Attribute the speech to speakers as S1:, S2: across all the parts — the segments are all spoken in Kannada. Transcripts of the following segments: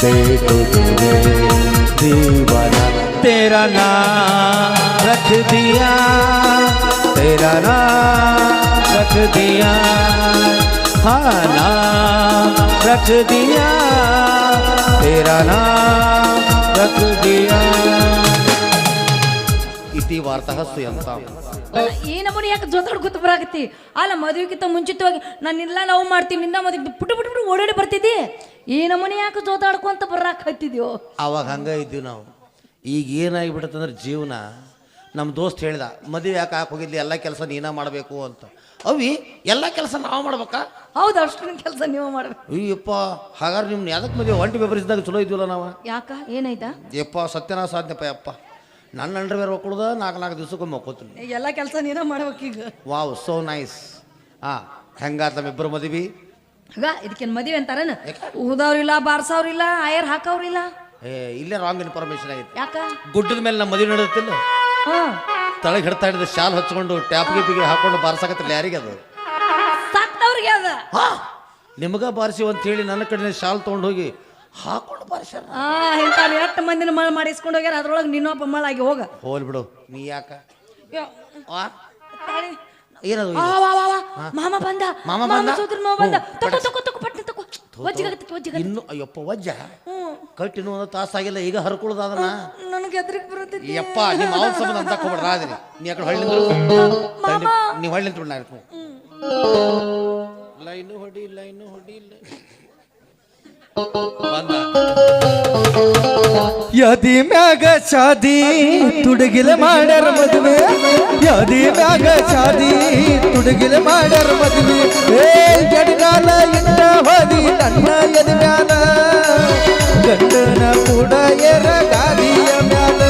S1: देखो तेरे दीवाना तेरा नाम रख दिया तेरा नाम रख दिया हाँ नाम रख दिया तेरा नाम रख दिया इति वार्ता सुयंता
S2: ಯಾಕೆ ಜೊತಾಡ್ಕೊತ ಬರಾಕತ್ತಿ? ಅಲ್ಲ ಮದುವೆಗಿಂತ ಮುಂಚಿತವಾಗಿ ನಾನು ಇಲ್ಲ ನಾವು ಮಾಡ್ತೀನಿ ನಿನ್ನ ಮದುವೆ ಪುಟ್ಟು ಪುಟ್ಟು ಓಡಾಡಿ ಬರ್ತಿದ್ದಿ? ಈ ನಮ್ಮನೆ ಯಾಕೆ ಜೋತಾಡ್ಕೊಂತ ಬರಾಕ್ ಹತ್ತಿದ್ಯೋ
S1: ಅವಾಗ ಹಂಗೆ ಇದ್ದೀವಿ ನಾವು. ಈಗ ಏನಾಗಿಬಿಡುತ್ತಂದ್ರೆ ಜೀವನ. ನಮ್ಮ ದೋಸ್ತ್ ಹೇಳಿದ ಮದುವೆ ಯಾಕೆ ಹಾಕಿ ಹೋಗಿದ್ಲಿ? ಎಲ್ಲ ಕೆಲಸ ನೀನ ಮಾಡಬೇಕು ಅಂತ. ಅವಿ ಎಲ್ಲ ಕೆಲಸ ನಾವು ಮಾಡ್ಬೇಕಾ?
S2: ಹೌದು ಅಷ್ಟೊಂದು ಕೆಲಸ ನೀವು ಮಾಡ್ಬೇಕು.
S1: ಅಯ್ಯಪ್ಪ ಹಾಗಾದ್ರೆ ನಿಮ್ನ ಯಾವ್ದಕ್ಕೆ ಮದುವೆ ಒಂಟಿ ಇದ್ದಾಗ ಚಲೋ ಇದ್ದಿಲ್ಲ ನಾವು?
S2: ಯಾಕ? ಏನಾಯ್ತಾ?
S1: ಯಪ್ಪ ಸತ್ಯನಾ ಸಾಧನೆಪ್ಪ ಯಪ್ಪ. ನನ್ನ ಅಂಡರ್ವೇರ್ ಹಾಕೊಳ್ದ ನಾಲ್ಕು ನಾಲ್ಕು ದಿವ್ಸಕ್ಕೊಮ್ಮೆ ಒಕ್ಕೋತೀನಿ.
S2: ಎಲ್ಲ ಕೆಲಸ ನೀನ ಮಾಡ್ಬೇಕೀಗ
S1: ವಾವ್ ಸೋ ನೈಸ್ ಹಾಂ ಹೆಂಗಾತ ನಮ್ಮಿಬ್ಬರು ಮದುವೆ?
S2: ಆಗ ಇದಕ್ಕೇನು ಮದುವೆ ಅಂತಾರನ? ಊದವ್ರಿಲ್ಲ ಬಾರ್ಸವ್ರಿಲ್ಲ ಆಯರ್ ಹಾಕವ್ರಿಲ್ಲ.
S1: ಏ ಇಲ್ಲೇ ರಾಂಗ್ ಇನ್ಫಾರ್ಮೇಶನ್ ಆಗೈತೆ.
S2: ಯಾಕ?
S1: ಗುಡ್ಡದ ಮೇಲೆ ನಮ್ಮ ಮದುವೆ ನಡೆಯುತ್ತಿಲ್ಲ
S2: ಹಾ.
S1: ತಳಗೆ ಹಿಡ್ತಾ ಹಿಡಿದು ಶಾಲ್ ಹಚ್ಕೊಂಡು ಟ್ಯಾಪ್ ಗೀಪಿಗೆ ಹಾಕೊಂಡು ಬಾರ್ಸಕತ್ತಿಲ್ಲ ಯಾರಿಗೆ ಅದು?
S2: ಸತ್ತವ್ರಿಗೆ ಅದ.
S1: ಹಾ ನಿಮಗ ಬಾರಿಸಿ ಅಂತ ಹೇಳಿ ನನ್ನ ಕಡೆ ಶಾಲ್ ತೊಗೊಂಡು ಹೋಗಿ ಹಾಕೊಂಡು ಪರಿಸರ
S2: ಆ ಇಂಥ ಎಷ್ಟು ಮಂದಿನ ಮಳ ಮಾಡಿಸ್ಕೊಂಡು ಹೋಗ್ಯಾರ? ಅದ್ರೊಳಗೆ ನಿನ್ನೊಬ್ಬ ಮಳಾಗಿ ಹೋಗ.
S1: ಹೋಲ್ ಬಿಡು. ನೀ ಯಾಕ?
S2: ಯೋ,
S1: ಆ?
S2: ತಾಳಿ.
S1: ಏನದು
S2: ಆ,
S1: ಇದು?
S2: ವಾ, ವಾ, ವಾ. ಮಾಮ ಬಂದ.
S1: ಮಾಮ ಬಂದ?
S2: ಸೋದ್ರ ಮಾವ ಬಂದ.
S1: ತಕೋ
S2: ತಕೋ ತಕೋ ಪಟ್ಟ ತಕೋ. ವಜ್ಜಿಗಾಗತ್ತೆ ಒಜ್ಜಿಗಾಗತ್ತೆ
S1: ಇನ್ನು ಅಯ್ಯಪ್ಪ ವಜ್ಜ?
S2: ಹ್ಞೂ.
S1: ಕಟ್ ಇನ್ನೂ ಒಂದು ತಾಸಾಗಿಲ್ಲ ಈಗ ಹರ್ಕೊಳ್ಳೋದು ಅದನ್ನ?
S2: ನನಗೆ ಎದ್ರಿಗೆ ಬರುತ್ತೈತಿ
S1: ಯಪ್ಪ ನಿಮ್ಮ ಮಾವ ಸಂಬಂಧ ಅಂತ ಹೋಗ್ಬೇಡ ರಾದಿನಿ ನೀ ಯಾಕಡೆ ಹಳ್ಳಿ ನೀವು ಹಳ್ಳಿ ನಿಂತ್ಬಿಡ್ ನಾ ಇರ್ತೀನಿ. ಲೈನು ಹೊಡಿ ಲೈನು ಹೊಡಿ ಬಂದ
S3: ಯದಿ ಮ್ಯಾಗ ಶಾದಿ ತುಡುಗಿಲೆ ಮಾಡ್ಯಾರ ಮದುವೆ. ಯದಿ ಮ್ಯಾಗ ಶಾದಿ ತುಡುಗಿಲೆ ಮಾಡ್ಯಾರ ಮದುವೆ. ಏ ಜಡಗಾಲ ಇಂದ ಹೋದಿ ನನ್ನ ಯದಿ ಮ್ಯಾಲ. ಗಂಡನ ಕೂಡ ಎರ ಗಾದಿಯ ಮ್ಯಾಲ.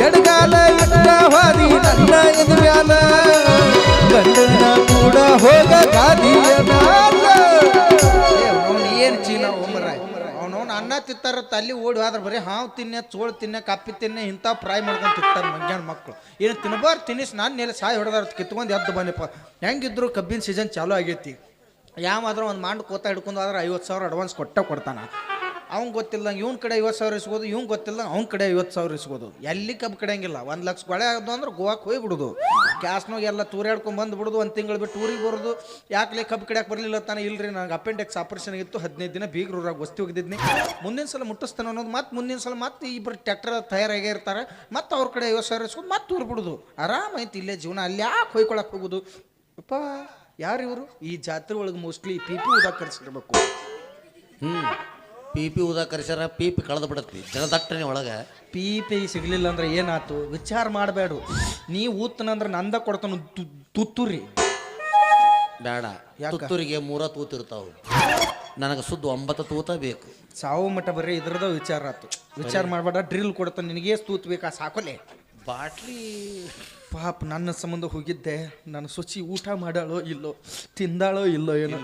S3: ಜಡಗಾಲ ಇಂದ ಹೋದಿ ನನ್ನ ಯದಿ ಮ್ಯಾಲ. ಗಂಡನ ಕೂಡ ಹೋಗ
S4: ಅನ್ನ ತಲ್ಲಿ ಓಡಿ ಹೋದ್ರೆ ಬರೀ ಹಾವು ತಿನ್ನೆ, ಚೋಳು ತಿನ್ನೆ ಕಪ್ಪಿ ತಿನ್ನೆ, ಇಂಥ ಫ್ರೈ ಮಾಡ್ಕೊಂಡು ತಿಂತಾರೆ ಮಂಜಾನ ಮಕ್ಕಳು ಏನು ತಿನ್ಬಾರ್ದು ತಿನ್ನಿಸ್, ನಾನು ನೆಲೆ ಸಾಯಿ ಹೊಡೆದಾರ ಕಿತ್ಕೊಂಡು ಎದ್ದು ಬನ್ನಿಪ್ಪ ಹೆಂಗಿದ್ರು ಕಬ್ಬಿನ ಸೀಸನ್ ಚಾಲೂ ಆಗೈತಿ. ಯಾವಾದ್ರೂ ಒಂದು ಮಾಂಡ್ ಕೋತ ಹಿಡ್ಕೊಂಡು ಆದ್ರೆ ಐವತ್ತು ಸಾವಿರ ಅಡ್ವಾನ್ಸ್ ಕೊಟ್ಟೆ ಕೊಡ್ತಾನ. ಅವ್ನ್ ಗೊತ್ತಿಲ್ಲ, ಇವ್ನ ಕಡೆ ಐವತ್ತು ಸಾವಿರ ಇಸ್ಬೋದು, ಇವ್ನು ಗೊತ್ತಿಲ್ಲ, ಅವ್ನ ಕಡೆ ಐವತ್ತು ಸಾವಿರ ಇಸ್ಬೋದು. ಎಲ್ಲಿ ಕಬ್ಬು ಕಡೆಯಂಗಿಲ್ಲ. ಒಂದು ಲಕ್ಷ ಗೊಳೆ ಆಗೋದು ಅಂದ್ರೆ ಗೋವಾಕ್ಕೆ ಹೋಗಿ ಬಿಡುದು ಕ್ಯಾಸ್ನಾಗ ಎಲ್ಲ ತೂರ್ಯಾಡ್ಕೊಂಡು ಬಂದು ಬಿಡುದು ಒಂದು ತಿಂಗಳು ಬಿಟ್ಟು ಊರಿಗೆ ಬರೋದು. ಲೈ ಕಬ್ಬು ಕಡೆಯಕ್ಕೆ ಬರಲಿಲ್ಲ ತಾನೆ? ಇಲ್ರಿ ನನಗೆ ಅಪೆಂಡೆಕ್ಸ್ ಆಪರೇಷನ್ ಇತ್ತು ಹದಿನೈದು ದಿನ ಬೀಗ್ರೂರಾಗ ವಸ್ತಿ ಹೋಗಿದ್ದೀನಿ ಮುಂದಿನ ಸಲ ಮುಟ್ಟಿಸ್ತಾನೆ ಅನ್ನೋದು ಮತ್ತೆ ಮುಂದಿನ ಸಲ ಮತ್ತೆ ಇಬ್ಬರು ಟ್ರ್ಯಾಕ್ಟರ್ ತಯಾರಾಗೇ ಇರ್ತಾರೆ. ಮತ್ತೆ ಅವ್ರ ಕಡೆ ಐವತ್ತು ಸಾವಿರ ಇಸ್ಕೊಂಡು ಮತ್ತೆ ಊರು ಬಿಡುದು. ಆರಾಮೈತಿ ಇಲ್ಲೇ ಜೀವನ. ಅಲ್ಲಿ ಯಾಕೆ ಹೊಯ್ಕೊಳಕ್ಕೆ ಹೋಗೋದು? ಅಪ್ಪ, ಯಾರು ಇವರು? ಈ ಜಾತ್ರೆ ಒಳಗೆ ಮೋಸ್ಟ್ಲಿ ಪಿ ಪಿ ಉದಾ ಕರ್ಸಿರ್ಬೇಕು
S1: ಹ್ಮ್ ಪಿ ಪಿ ಉದಾ ಕರ್ಸ್ಯಾರ ಪಿ ಪಿ ಕಳೆದು ಬಿಡತ್ತಿ ಜನದಟ್ಟನೆ ಒಳಗೆ.
S4: ಪಿ ಪಿ ಸಿಗ್ಲಿಲ್ಲ ಅಂದ್ರೆ ಏನಾತು? ವಿಚಾರ ಮಾಡಬೇಡು ನೀ ಊತನಂದ್ರೆ ನಂದ ಕೊಡ್ತಾನು ತುತ್ತೂರಿ.
S1: ಬೇಡ ತುತ್ತೂರಿಗೆ ಮೂರ ತೂತಿರ್ತಾವು ನನಗೆ ಸುದ್ದ ಒಂಬತ್ತು ತೂತ ಬೇಕು.
S4: ಸಾವು ಮಠ ಬರ್ರಿ ಇದ್ರದ ವಿಚಾರ ಆತು. ವಿಚಾರ ಮಾಡಬೇಡ ಡ್ರಿಲ್ ಕೊಡ್ತಾನೆ ನಿನಗೆ ತೂತ್ ಬೇಕಾ? ಸಾಕೊಲೆ.
S1: ಬಾಟ್ಲಿ.
S4: ಪಾಪ ನನ್ನ ಸಂಬಂಧ ಹೋಗಿದ್ದೆ. ನನ್ನ ಶುಚಿ ಊಟ ಮಾಡಾಳೋ ಇಲ್ಲೋ ತಿಂದಾಳೋ ಇಲ್ಲೋ ಏನೋ.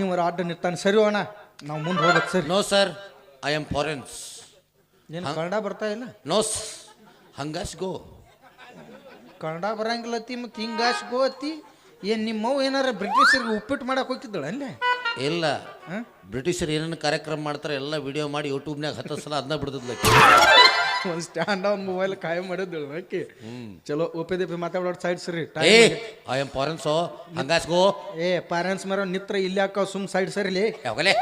S4: ಇವರು ಅಡ್ಡ ನಿರ್ತಾನೆ ಸರಿ ಅಣ್ಣ ನಾವು ಮುಂದೆ ಹೋಗ್ಬೇಕು sir.
S1: No sir I am foreigners
S4: ನೀನು ಕನ್ನಡ ಬರ್ತಾ ಇಲ್ಲ?
S1: ನೋಸ್ ಹಂಗಾಸ್ ಗೋ.
S4: ಕನ್ನಡ ಬರಂಗಿಲ್ಲತಿ ಮತ್ತು ಹಿಂಗಾಸ್ ಗೋ ಅತಿ ಏನು ನಿಮ್ಮವ್ ಏನಾರ ಬ್ರಿಟಿಷರಿಗೆ ಉಪ್ಪಿಟ್ಟು ಮಾಡಕ್ಕೆ ಹೋಗ್ತಿದ್ದಳ ಅಲ್ಲೇ?
S1: ಇಲ್ಲ. ಬ್ರಿಟಿಷರು ಏನೇನು ಕಾರ್ಯಕ್ರಮ ಮಾಡ್ತಾರೆ ಎಲ್ಲ ವಿಡಿಯೋ ಮಾಡಿ ಯೂಟ್ಯೂಬ್ನಾಗ ಹತ್ತು ಸಲ ಅದನ್ನ ಬಿಡ್ತಿದ್ಲು
S4: ಒಂದು ಸ್ಟ್ಯಾಂಡ್ ಒಂದು ಮೊಬೈಲ್ ಕಾಯಂ ಮಾಡಿದ್ದಳು ಆಕೆ ಚಲೋ ಒಪ್ಪಿ ದಿಪ್ಪಿ ಮಾತಾಡೋದು ಸೈಡ್ ಸರಿ
S1: ಏ ಐ ಆಮ್ ಫಾರೆನ್ಸೋ ಹಂಗಾಸ್ ಗೋ.
S4: ಏ ಪ್ಯಾರೆಂಟ್ಸ್ ಮರ ನಿತ್ರ ಇಲ್ಲಿ ಹಾಕೋ ಸುಮ್ ಸೈಡ್ ಸರಿಲಿ.
S1: ಯಾವಾಗಲೇ.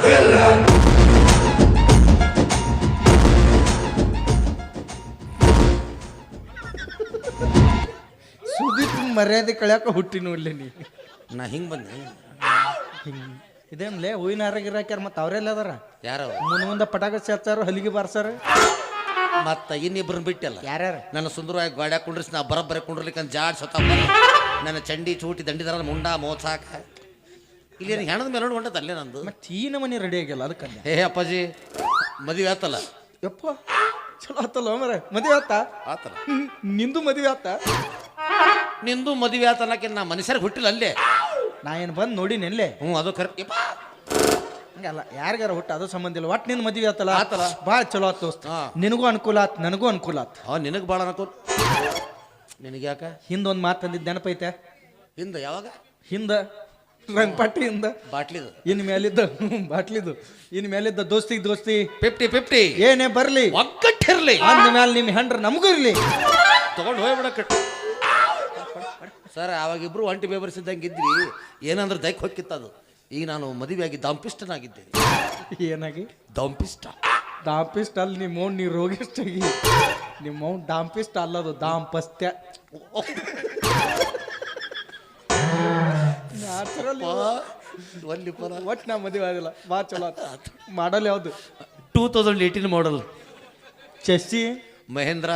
S4: ಸುದೀಪ್ ಮರ್ಯಾದೆ ಕಳ್ಯಾಕ ಹುಟ್ಟಿನ ಇಲ್ಲ ನೀ.
S1: ನಾ ಹಿಂಗೆ ಬಂದೆ.
S4: ಇದೇನ್ಲೇ ಹೂವಿನ ಹಾರಾಗಿರ ಹಾಕ್ಯಾರ ಮತ್ತೆ ಅವರೆಲ್ಲ ಅದಾರ?
S1: ಯಾರು?
S4: ಮುಂದೆ ಮುಂದೆ ಪಟಾಕ ಸೇರ್ತಾರ ಹಲಿಗೆ ಬಾರ್ಸಾರ?
S1: ಮತ್ತ ಇನ್ನಿಬ್ಬರನ್ನ ಬಿಟ್ಟಲ್ಲ.
S4: ಯಾರ್ಯಾರ?
S1: ನನ್ನ ಸುಂದರವಾಗಿ ಗಾಡ್ಯಾಗ ಕುಂಡ್ರಿಸಿ ನಾ ಬರಬ್ಬರ ಕುಂಡ್ರಲಿಕ್ಕೆ ಜಾಡ್ ಸತ ನನ್ನ ಚಂಡಿ ಚೂಟಿ ದಂಡಿದಾರ ಮುಂಡ ಮೋಸಾಕ ಇಲ್ಲಿ ಏನ್ ಹೆಣದ ಮೇಲೆ ಹೊಂಟದ ಅಲ್ಲೇ ನಂದು.
S4: ಮತ್ತೆ ಈ ನಮನಿ ರೆಡಿ ಆಗಿಲ್ಲ ಅದಕ್ಕೆ
S1: ಹೇ ಅಪ್ಪಾಜಿ ಮದುವೆ ಆತಲ್ಲ?
S4: ಯಪ್ಪ ಚಲೋ ಆತಲ್ಲ ಮರ ಮದುವೆ ಆತ?
S1: ಆತಲ್ಲ?
S4: ನಿಂದು ಮದುವೆ ಆತ?
S1: ನಿಂದು ಮದುವೆ ಆತಲ್ಲಕ್ಕೆ ನಾ ಮನುಷ್ಯರಿಗೆ ಹುಟ್ಟಿಲ್ಲ ಅಲ್ಲೇ?
S4: ನಾ ಏನು ಬಂದು ನೋಡಿ ನೆಲ್ಲೆ
S1: ಹ್ಞೂ ಅದು ಕರೆಕ್ಟ್ ಯಪ್ಪ!
S4: ಹಂಗಲ್ಲ ಯಾರಿಗಾರ ಹುಟ್ಟ ಅದು ಸಂಬಂಧ ಇಲ್ಲ. ಒಟ್ಟು ನಿನ್ನ ಮದುವೆ ಆತಲ್ಲ?
S1: ಆತಲ್ಲ.
S4: ಭಾಳ ಚಲೋ ಆತು ದೋಸ್ತ.
S1: ಹಾ.
S4: ನಿನಗೂ ಅನುಕೂಲ ಆತ್ ನನಗೂ ಅನುಕೂಲ ಆತ್.
S1: ಹಾ ನಿನಗೆ ಭಾಳ ಅನುಕೂಲ. ನಿನಗೆ ಯಾಕ
S4: ಹಿಂದೊಂದು ಮಾತು ಅಂದಿದ್ದು ನೆನಪೈತೆ?
S1: ಹಿಂದೆ ಯಾವಾಗ?
S4: ಹಿಂದ ರಂಗಪಟ್ಟಿ ಪಟ್ಟಿಯಿಂದ
S1: ಬಾಟ್ಲಿದು.
S4: ಇನ್ ಮೇಲಿದ್ದ ಬಾಟ್ಲಿದು. ಇನ್ ಮೇಲಿದ್ದ ದೋಸ್ತಿ ದೋಸ್ತಿ.
S1: ಫಿಫ್ಟಿ ಫಿಫ್ಟಿ
S4: ಏನೇ ಬರ್ಲಿ.
S1: ಒಗ್ಗಟ್ಟಿರ್ಲಿ.
S4: ಅಂದ ಮೇಲೆ ನಿಮ್ ಹೆಂಡ್ರ ನಮಗೂ ಇರ್ಲಿ.
S1: ತಗೊಂಡು ಹೋಗ್ಬಿಡಕ್ಕೆ ಸರ್ ಅವಾಗ ಇಬ್ರು ಒಂಟಿ ಬೇಬರ್ಸಿದ್ದಂಗೆ ಇದ್ರಿ ಏನಂದ್ರೆ ದೈಕ್ ಅದು ಈಗ ನಾನು ಮದುವೆಯಾಗಿ ದಂಪಿಷ್ಟನಾಗಿದ್ದೇನೆ
S4: ಏನಾಗಿ?
S1: ದಂಪಿಷ್ಟ.
S4: ದಾಂಪಿಸ್ಟ್ ಅಲ್ಲಿ ನಿಮ್ಮ ಅವ್ನು ನೀ ರೋಗಿಷ್ಟಾಗಿ. ನಿಮ್ಮ ಅವ್ನು ದಾಂಪಿಸ್ಟ್ ಅಲ್ಲದು ದಾಂಪಸ್ತ್ಯ ನ್ಯಾಚುರಲ್
S1: ಒಲ್ಲಿ ಪರ.
S4: ಒಟ್ಟು ನಾ ಮದುವೆ ಆಗಿಲ್ಲ. ಬಾ ಚಲೋ ಆತು. ಮಾಡಲ್ ಯಾವ್ದು?
S1: Two thousand eighteen model
S4: chassis
S1: Mahindra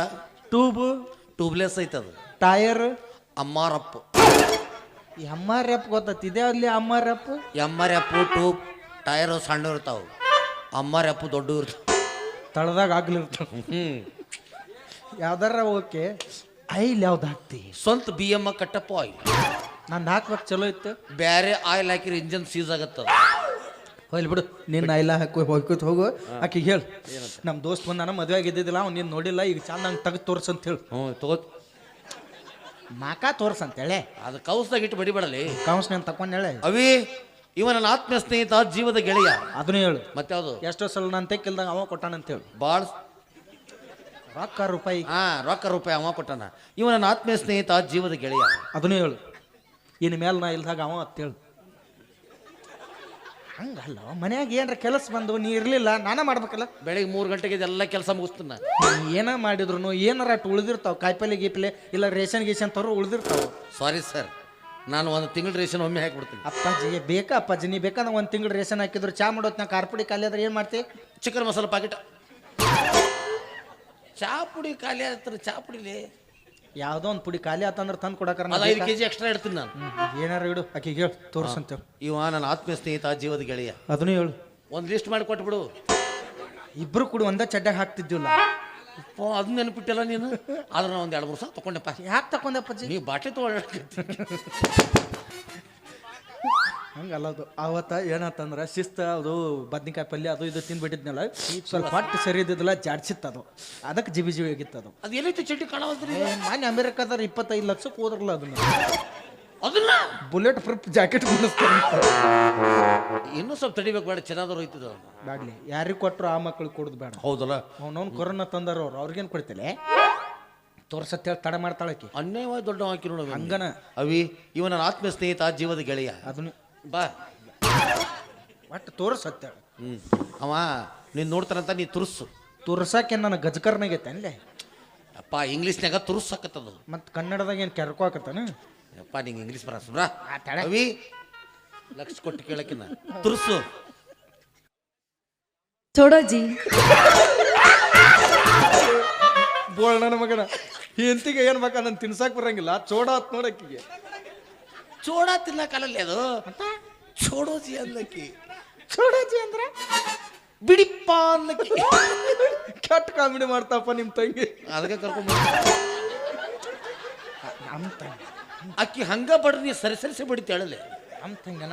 S4: tube
S1: tubeless ಐತದು.
S4: Tyre
S1: ಅಮ್ಮಾರಪ್ಪ
S4: ಎಂ ಆರ್ ಎಫ್ ಗೊತ್ತೈತಿ. ಇದೇ ಅಲ್ಲಿ ಎಂ ಆರ್ ಎಫ್
S1: ಎಮ್ಮರ್ ಅಪ್ಪು ಟ್ಯೂಬ್ ಟೈರು ಸಣ್ಣ ಇರ್ತಾವೆ. ಅಮ್ಮ ರೆಪ್ಪ ದೊಡ್ಡ ಇರ್ತಾವ.
S4: ತಳದಾಗ ಆಗ್ಲಿರ್ತಾವ
S1: ಹ್ಞೂ
S4: ಯಾವ್ದಾರ ಓಕೆ ಐಲ್ ಯಾವ್ದು ಹಾಕ್ತಿ?
S1: ಸ್ವಂತ ಬಿ ಎಂ ಕಟ್ಟಪ್ಪ ಆಯಿಲ್
S4: ನಾನು ಹಾಕ್ಬೇಕು ಚಲೋ ಇತ್ತು.
S1: ಬೇರೆ ಆಯಿಲ್ ಹಾಕಿರಿ ಇಂಜನ್ ಸೀಸ್ ಆಗತ್ತದ.
S4: ಹೋಗ್ಲಿ ಬಿಡು ನಿನ್ನ ಆಯಿಲ್ ಹಾಕಿ ಹೋಗ್ಕೋತ ಹೋಗು. ಆಕಿಗೆ ಹೇಳು. ನಮ್ಮ ದೋಸ್ತ್ ಬಂದಾನ ಮದುವೆ ಆಗಿದ್ದಿದ್ದಿಲ್ಲ ಅವ್ನು ನೀನು ನೋಡಿಲ್ಲ ಈಗ ಚಂದ ನಂಗೆ ತೆಗೆದು ತೋರ್ಸು ಅಂತ ಹೇಳು.
S1: ಹ್ಞೂ ತಗೋ
S4: ಮಾಕ ತೋರ್ಸ್ ಅಂತೇಳೆ
S1: ಅದು ಕೌಸ್ದಾಗ ಇಟ್ಟು ಬಡಿಬೇಡಲಿ
S4: ಕೌನ್ಸ್ ನಾನು ತಕ್ಕೊಂಡು ಹೇಳೆ.
S1: ಅವಿ ಇವ ನನ್ನ ಆತ್ಮೀಯ ಸ್ನೇಹಿತ ಜೀವದ ಗೆಳೆಯ.
S4: ಅದನ್ನು ಹೇಳು.
S1: ಮತ್ತೆ ಯಾವುದು?
S4: ಎಷ್ಟೋ ಸಲ ನಾನು ತೆಕ್ಕಿಲ್ದಂಗ ಅವ ಕೊಟ್ಟಾನ ಅಂತ ಹೇಳು.
S1: ಭಾಳ
S4: ರೊಕ್ಕ ರೂಪಾಯಿ.
S1: ಹಾ ರೊಕ್ಕ ರೂಪಾಯಿ ಅವ ಕೊಟ್ಟಾನ. ಇವ ನನ್ನ ಆತ್ಮೀಯ ಸ್ನೇಹಿತ ಜೀವದ ಗೆಳೆಯ.
S4: ಅದನ್ನು ಹೇಳು. ಇನ್ನು ಮೇಲೆ ನಾ ಇಲ್ದಾಗ ಅವ ಅಂತ ಹೇಳು ಹಂಗಲ್ಲ ಮನ್ಯಾಗ ಏನಾರ ಕೆಲಸ ಬಂದು ನೀ ಇರ್ಲಿಲ್ಲ ನಾನೇ ಮಾಡ್ಬೇಕಲ್ಲ?
S1: ಬೆಳಿಗ್ಗೆ ಮೂರು ಗಂಟೆಗೆ ಇದೆಲ್ಲ ಕೆಲಸ ಮುಗಿಸ್ತಾನ
S4: ಏನ ಮಾಡಿದ್ರು ಏನಾರ ಅಟ್ ಉಳಿದಿರ್ತಾವ ಕಾಯಿಪಲ್ಲೆ ಗೀಪಲೆ ಇಲ್ಲ ರೇಷನ್ ಗೀಷನ್ ತರೋ ಉಳಿದಿರ್ತಾವ.
S1: ಸಾರಿ ಸರ್ ನಾನು ಒಂದು ತಿಂಗಳ ರೇಷನ್ ಒಮ್ಮೆ ಹಾಕಿಬಿಡ್ತೀನಿ.
S4: ಅಪ್ಪಾಜಿ ಬೇಕಾ ಅಪ್ಪಾಜಿ ನೀ ಬೇಕಾದ್ರೆ ಒಂದು ತಿಂಗಳು ರೇಷನ್ ಹಾಕಿದ್ರು ಚಾ ಮಾಡೋತ್ ನಾ ಕಾರ್ಪುಡಿ ಖಾಲಿ ಆದ್ರೆ ಏನು ಮಾಡ್ತಿ?
S1: Chicken masala packet. ಚಾ ಪುಡಿ ಖಾಲಿ ಆದ್ರೆ ಚಾ ಪುಡಿಲಿ
S4: ಯಾವುದೋ ಒಂದು ಪುಡಿ ಖಾಲಿ ಆತಂದ್ರೆ ತಂದು ಕೊಡಕ್ರ
S1: ಅದು ಐದು ಕೆ ಜಿ ಎಕ್ಸ್ಟ್ರಾ ಇಡ್ತೀನಿ ನಾನು.
S4: ಏನಾರ ಇಡು. ಆಕಿಗೆ ಹೇಳು ತೋರ್ಸಂತೇಳು
S1: ಇವ ನನ್ನ ಆತ್ಮೀಯ ಸ್ನೇಹಿತ ಜೀವದ ಗೆಳೆಯ.
S4: ಅದನ್ನು ಹೇಳು.
S1: ಒಂದು ಲಿಸ್ಟ್ ಮಾಡಿ ಕೊಟ್ಬಿಡು.
S4: ಇಬ್ರು ಕೂಡ ಒಂದ ಚಡ್ಡಾಗ ಹಾಕ್ತಿದ್ದಿಲ್ಲ.
S1: ಅಪ್ಪ ಅದನ್ನ ನೆನಪಿಟ್ಟಿಲ್ಲ ನೀನು? ಆದ್ರೆ ನಾನು ಒಂದು ಎರಡು ಮೂರು ಸಾವಿರ ತಗೊಂಡೆಪ್ಪ
S4: ಯಾಕೆ ತಕೊಂಡಪ್ಪ ನೀ
S1: ನೀವು ಬಾಟ್ಲಿ ತಗೊಳ್ಳಿ
S4: ಹಂಗಲ್ಲ ಅದು. ಅವತ್ತ ಏನಂತಂದ್ರೆ ಶಿಸ್ತ ಅದು ಬದ್ನಿಕಾಯಿ ಪಲ್ಯ ಅದು ಇದು ತಿನ್ಬಿಟ್ಟಿದ್ನಲ್ಲ ಸ್ವಲ್ಪ ಹೊಟ್ಟೆ ಸರಿ ಇದ್ದಿದ್ದಿಲ್ಲ ಜಾಡ್ಸಿತ್ತು ಅದು. ಅದಕ್ಕೆ ಜಿಬಿ ಜಿಬಿ ಆಗಿತ್ತು ಅದು.
S1: ಅದು ಎಲ್ಲೈತೆ ಚಡ್ಡಿ ಕಾಣವಲ್ದ್ರಿ
S4: ಮಾನ್ಯ ಮೊನ್ನೆ ಅಮೆರಿಕದಾರ ಇಪ್ಪತ್ತೈದು ಲಕ್ಷಕ್ಕೆ ಹೋದ್ರಲ್ಲ ಅದನ್ನ.
S1: ಅದನ್ನ?
S4: ಬುಲೆಟ್ ಪ್ರೂಫ್ ಜಾಕೆಟ್
S1: ಇನ್ನೂ ಸ್ವಲ್ಪ ತಡಿಬೇಕು ಬೇಡ ಚೆನ್ನಾದ್ರು ಹೋಯ್ತದ
S4: ಬ್ಯಾಡ್ಲಿ ಯಾರಿಗೆ ಕೊಟ್ಟರು ಆ ಮಕ್ಳಿಗೆ ಕೊಡೋದು ಬೇಡ.
S1: ಹೌದಲ್ಲ?
S4: ಅವನವ್ನು ಕೊರೋನಾ ತಂದಾರ ಅವ್ರು. ಅವ್ರಿಗೇನು ಕೊಡ್ತಿಲ್ಲ ತೋರ್ಸತ್ತೆ ತಡ ಮಾಡ್ತಾಳಕ್ಕೆ.
S1: ಅನ್ಯಾಯವಾಗಿ ದೊಡ್ಡ ಹಾಕಿ ನೋಡು
S4: ಹಂಗನ.
S1: ಅವಿ ಇವನ ಆತ್ಮೀಯ ಸ್ನೇಹಿತ ಜೀವದ ಗೆಳೆಯ.
S4: ಅದನ್ನ
S1: ಬಾ
S4: ಒಟ್ಟು ತೋರ್ಸತ್ತೇಳಿ
S1: ಹ್ಮ್ ಅವ ನೀನು ನೋಡ್ತಾನಂತ ನೀ ತುರ್ಸು
S4: ತೋರ್ಸಕ್ಕೆ ನನ್ನ ಗಜಕರ್ನಾಗೈತೆ ಅಲ್ಲೇ
S1: ಅಪ್ಪ ಇಂಗ್ಲೀಷ್ನಾಗ ತುರ್ಸಕತ್ತದು
S4: ಮತ್ತು ಕನ್ನಡದಾಗ ಏನು ಕೆರ್ಕೋ ಹಾಕತ್ತಾನ
S1: ಅಪ್ಪ ನಿಂಗೆ ಇಂಗ್ಲೀಷ್ ಬರ ಸುಮ್ರಾ
S4: ಆ, ತಡ.
S1: ಅವಿ ಲಕ್ಷ ಕೊಟ್ಟು ಕೇಳಕ್ಕಿನ ತುರ್ಸು
S2: छोड़ो जी
S4: ಬೋಳ್ ನನ್ನ ಮಗನ ಹೆಂತಿಗೆ ಏನು ಬೇಕಾ ನಾನು ತಿನ್ಸಕ್ ಬರಂಗಿಲ್ಲ ಚೋಡ ಆತ್ ನೋಡಕ್ಕಿಗೆ
S1: ಚೋಡ ತಿನ್ನಕಲ್ಲ ಅದು. ಚೋಡೋಜಿ ಅನ್ನಕ್ಕಿ
S4: ಚೋಡೋಜಿ ಅಂದ್ರೆ?
S1: ಬಿಡಿಪ್ಪ ಅನ್ನಕ್ಕಿ
S4: ಕೆಟ್ಟ ಕಾಮಿಡಿ ಮಾಡ್ತಾಪ ನಿಮ್ಮ ತಂಗಿ.
S1: ಅದಕ್ಕೆ ಕರ್ಕೊಂಡ್
S4: ನಮ್ಮ ತಂಗಿ.
S1: ಅಕ್ಕಿ ಹಂಗ ಬಡ್ರಿ ಸರಿ ಸರಿಸಿ ಬಡಿತಿ ಹೇಳಲೆ
S4: ನಮ್ಮ ತಂಗಿ.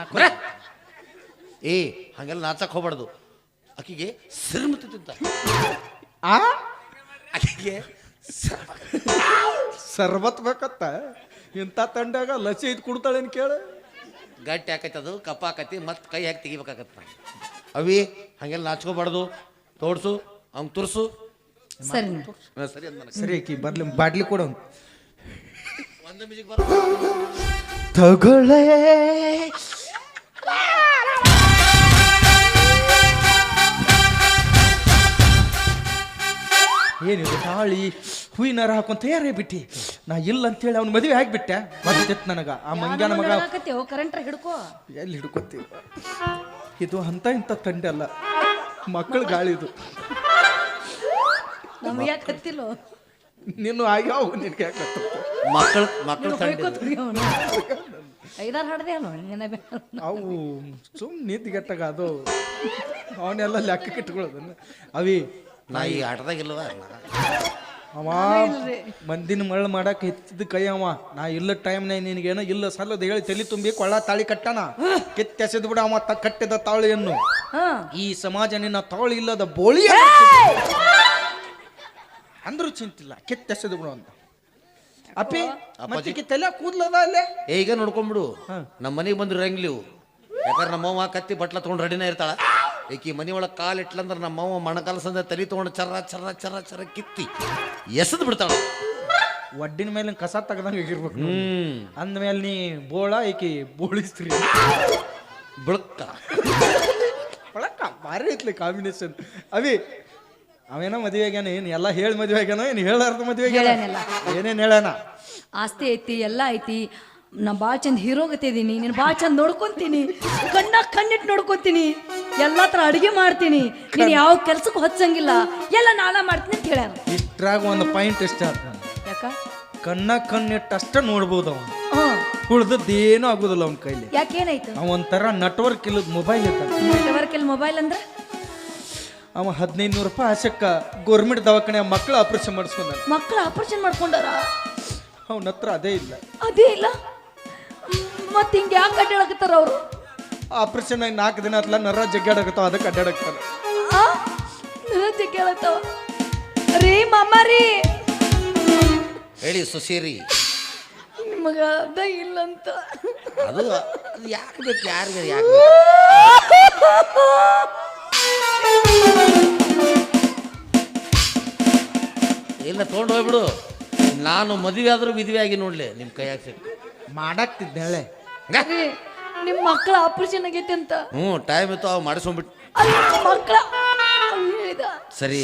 S1: ಏ ಹಂಗೆಲ್ಲ ನಾಚಕ್ ಹೋಗ್ಬಾರ್ದು. ಅಕ್ಕಿಗೆ ಸಿರ್ಮತಿ ತಿಂತ.
S4: ಆ?
S1: ಆಕಿಗೆ
S4: ಸರ್ಬತ್ ಬೇಕತ್ತ? ಇಂಥ ತಂಡಾಗ ಲಸಿ ಇದು ಕುಡ್ತಾಳೇನು ಕೇಳ.
S1: ಗಟ್ಟಿ ಆಕೈತೆ ಅದು ಕಪ್ಪ ಆಕೈತಿ ಮತ್ತೆ ಕೈ ಹಾಕಿ ತೆಗಿಬೇಕಾಗತ್ತ ಅವಿ ಹಂಗೆಲ್ಲ ನಾಚ್ಕೋಬಾರ್ದು. ತೋಡ್ಸು ಅವ್ನ್ ತುರ್ಸು.
S2: ಸರಿ.
S1: ಹಾ, ಸರಿ ಅಂದ ನನಗೆ.
S4: ಸರಿ ಆಕಿ ಬರ್ಲಿ ಬಾಟ್ಲಿ ಕೊಡು
S1: ಒಂದು ಮ್ಯೂಸಿಕ್ ಬರ.
S4: ತಗೊಳ್ಳೆ. ಏನಿದು ತಾಳಿ? ಹೂವಿನಾರ ಹಾಕೊಂತ ತಯಾರೇ ಬಿಟ್ಟಿ ನಾ ಇಲ್ಲ ಅಂತೇಳಿ ಅವ್ನ ಮದುವೆ ಆಗಿಬಿಟ್ಟೆ. ಬರ್ತಿತ್ತು ನನಗ. ಆ ಮಂಗನ ಮಗ
S2: ಕರೆಂಟ್ ಹಿಡ್ಕೋ.
S4: ಎಲ್ಲಿ ಹಿಡ್ಕೋತೀವಿ ಇದು ಅಂತ ಇಂಥ ತಂಡೆ ಅಲ್ಲ. ಮಕ್ಕಳ ಗಾಳಿ ಇದು.
S2: ನಮ್ಗೆ ಯಾಕೆ ಹತ್ತಿಲ್ಲೋ
S4: ನೀನು ಆಗ್ಯಾವ ನಿನ್ಗೆ ಯಾಕೆ
S1: ಮಕ್ಕಳು ಮಕ್ಕಳು
S2: ಐದಾರು ಹಾಡ್ದೆ ಅಲ್ವ? ನೆನಪೆ
S4: ಅವು ಸುಮ್ ನೀತಿಗೆಟ್ಟಾಗ ಅದು. ಅವನ್ನೆಲ್ಲ ಲೆಕ್ಕ ಕಿಟ್ಕೊಳ್ಳೋದನ್ನ ಅವಿ
S1: ನಾ ಈ ಆಟದಾಗಿಲ್ವ
S4: ಅವ ಮಂದಿನ ಮರಳ ಮಾಡಕ್ ಹೆಚ್ಚಿದ ಕೈ ಅವ. ನಾ ಇಲ್ಲ ಟೈಮ್ ನಿನಗೇನು ಇಲ್ಲ ಸಲ್ಲದ ಹೇಳಿ ತಲೆ ತುಂಬಿ ಕೊಳ್ಳ ತಾಳಿ ಕಟ್ಟಣ. ಕೆತ್ತೆಸೆದ್ ಬಿಡ ಅವ ತ ಕಟ್ಟಿದ ತಾಳಿಯನ್ನು.
S2: ಹಾ.
S4: ಈ ಸಮಾಜ ನಿನ್ನ ತಾಳಿ ಇಲ್ಲದ ಬೋಳಿ ಅಂದ್ರೂ ಚಿಂತಿಲ್ಲ ಕೆತ್ತೆಸೆದ್ ಬಿಡು ಅಂತ. ಅಪ್ಪಿ ಮತ್ತೆ ತಲೆ ಕೂದ್ಲದ ಅಲ್ಲೇ?
S1: ಈಗ ನೋಡ್ಕೊಂಬಿಡು ನಮ್ಮ ಮನೆಗೆ ಬಂದ್ರೆ ರಂಗ್ಲಿವು ಯಾಕಂದ್ರೆ ನಮ್ಮವ್ವ ಕತ್ತಿ ಬಟ್ಲ ತೊಗೊಂಡು ರೆಡಿನೇ ಇರ್ತಾಳ. ಈಕಿ ಮನೆ ಒಳಗೆ ಕಾಲು ಇಟ್ಲಂದ್ರೆ ನಮ್ಮವ್ವ ಅವ ಮಣಕಾಲಸಂದ ತಲೆ ತೊಗೊಂಡು ಚರ ಚರ ಚರ ಚರ್ರ ಕಿತ್ತಿ ಎಸದ್ ಬಿಡ್ತಾಳ.
S4: ಒಡ್ಡಿನ ಮೇಲೆ ಕಸ ತೆಗ್ದಂಗೆ ಆಗಿರ್ಬೇಕು
S1: ಹ್ಮ್.
S4: ಅಂದ್ಮೇಲೆ ನೀ ಬೋಳ ಈಕಿ ಬೋಳಿಸ್ತ್ರಿ
S1: ಬಿಳಕ್ಕ
S4: ಬಳಕ್ಕ ಭಾರಿ ಐತ್ಲಿ ಕಾಂಬಿನೇಷನ್ ಅವಿ ಅವೇನೋ ಮದುವೆ ಆಗ್ಯಾನ ಏನು? ಎಲ್ಲ ಹೇಳಿ ಮದುವೆ ಆಗ್ಯಾನ ಏನು? ಹೇಳಾರ್ದ ಮದುವೆ
S2: ಹೇಳ್ಯಾನೆಲ್ಲ.
S4: ಏನೇನು ಹೇಳೋಣ
S2: ಆಸ್ತಿ ಐತಿ ಎಲ್ಲ ಐತಿ. ನಾ ಭಾಳ ಚಂದ ಹೀರೋಗತಿದ್ದೀನಿ ನೀನು ಭಾಳ ಚಂದ ನೋಡ್ಕೊಂತೀನಿ. ಕಣ್ಣ ಕಣ್ಣಿಟ್ಟು ನೋಡ್ಕೊಂತೀನಿ. ಎಲ್ಲ ಥರ ಅಡುಗೆ ಮಾಡ್ತೀನಿ. ನೀನು ಯಾವ ಕೆಲ್ಸಕ್ಕೂ ಹಚ್ಚಂಗಿಲ್ಲ. ಎಲ್ಲ ನಾನ ಮಾಡ್ತೀನಿ ಅಂತ ಹೇಳ್ಯಾರ
S4: ಇಷ್ಟ್ರಾಗ ಒಂದು ಪಾಯಿಂಟ್ ಇಷ್ಟ ಆತ
S2: ಯಾಕ?
S4: ಕಣ್ಣ ಕಣ್ಣಿಟ್ಟು ಅಷ್ಟ ನೋಡ್ಬೋದು ಅವನು.
S2: ಹಾಂ.
S4: ಉಳ್ದದ್ದೇನು ಆಗುದಿಲ್ಲ ಅವನ ಕೈಲಿ.
S2: ಯಾಕೇನಾಯ್ತು?
S4: ಅವ ಒಂಥರ ನೆಟ್ವರ್ಕ್ ಇಲ್ಲದ ಮೊಬೈಲ್ ಇರ್ತಾನೆ
S2: ನೆಟ್ವರ್ಕ್ ಮೊಬೈಲ್ ಅಂದ್ರೆ?
S4: ಅವ ಹದಿನೈದು ನೂರು ರೂಪಾಯಿ ಆಶಕ್ಕ ಗೌರ್ಮೆಂಟ್ ದವಾಖಾನೆ ಮಕ್ಕಳು ಆಪರೇಷನ್ ಮಾಡಿಸ್ಕೊಂಡ
S2: ಮಕ್ಕಳ ಆಪರೇಷನ್ ಮಾಡ್ಕೊಂಡಾರ?
S4: ಅವನ ಹತ್ರ ಅದೇ ಇಲ್ಲ.
S2: ಅದೇ ಇಲ್ಲ? ಮತ್ತೆ ಹಿಂಗೆ ಯಾಕೆ ಅಡ್ಡಾಡಕತ್ತಾರ ಅವರು?
S4: ಆಪರೇಷನ್ ಆಗಿ ನಾಲ್ಕು ದಿನ ಆತ್ಲ ನರ ಜಗ್ಗಾಡಕತ್ತಾವ ಅದಕ್ಕೆ ಅಡ್ಡಾಡಕ್ತಾನೆ
S2: ಕೇಳತ್ತವ ರೀ ಮಮ್ಮ ರೀ.
S1: ಹೇಳಿ ಸುಶೀರಿ
S2: ನಿಮಗ ಅದ ಇಲ್ಲಂತ
S1: ಅದು ಅದು ಯಾಕೆ ಬೇಕು ಯಾರಿಗೆ ಯಾಕೆ ಬೇಕು? ಇಲ್ಲ ತೊಗೊಂಡು ಹೋಗ್ಬಿಡು. ನಾನು ಮದುವೆ ಆದ್ರೂ ಮದುವೆ ಆಗಿ ನೋಡ್ಲಿ ನಿಮ್ಮ ಕೈಯಾಗ ಹಾಕ್ಸಿ
S4: ಮಾಡಾಕ್ತಿದ್ದೆ
S2: ರೀ ನಿಮ್ಮ ಮಕ್ಕಳ ಆಪರೇಷನ್ ಆಗೈತೆ ಅಂತ.
S1: ಹ್ಞೂ ಟೈಮ್ ಇತ್ತು ಅವು ಮಾಡಿಸ್ಕೊಂಡ್ಬಿಟ್ಟು
S2: ಅಲ್ಲಿ ಮಕ್ಕಳ ಹೇಳಿದ
S1: ಸರಿ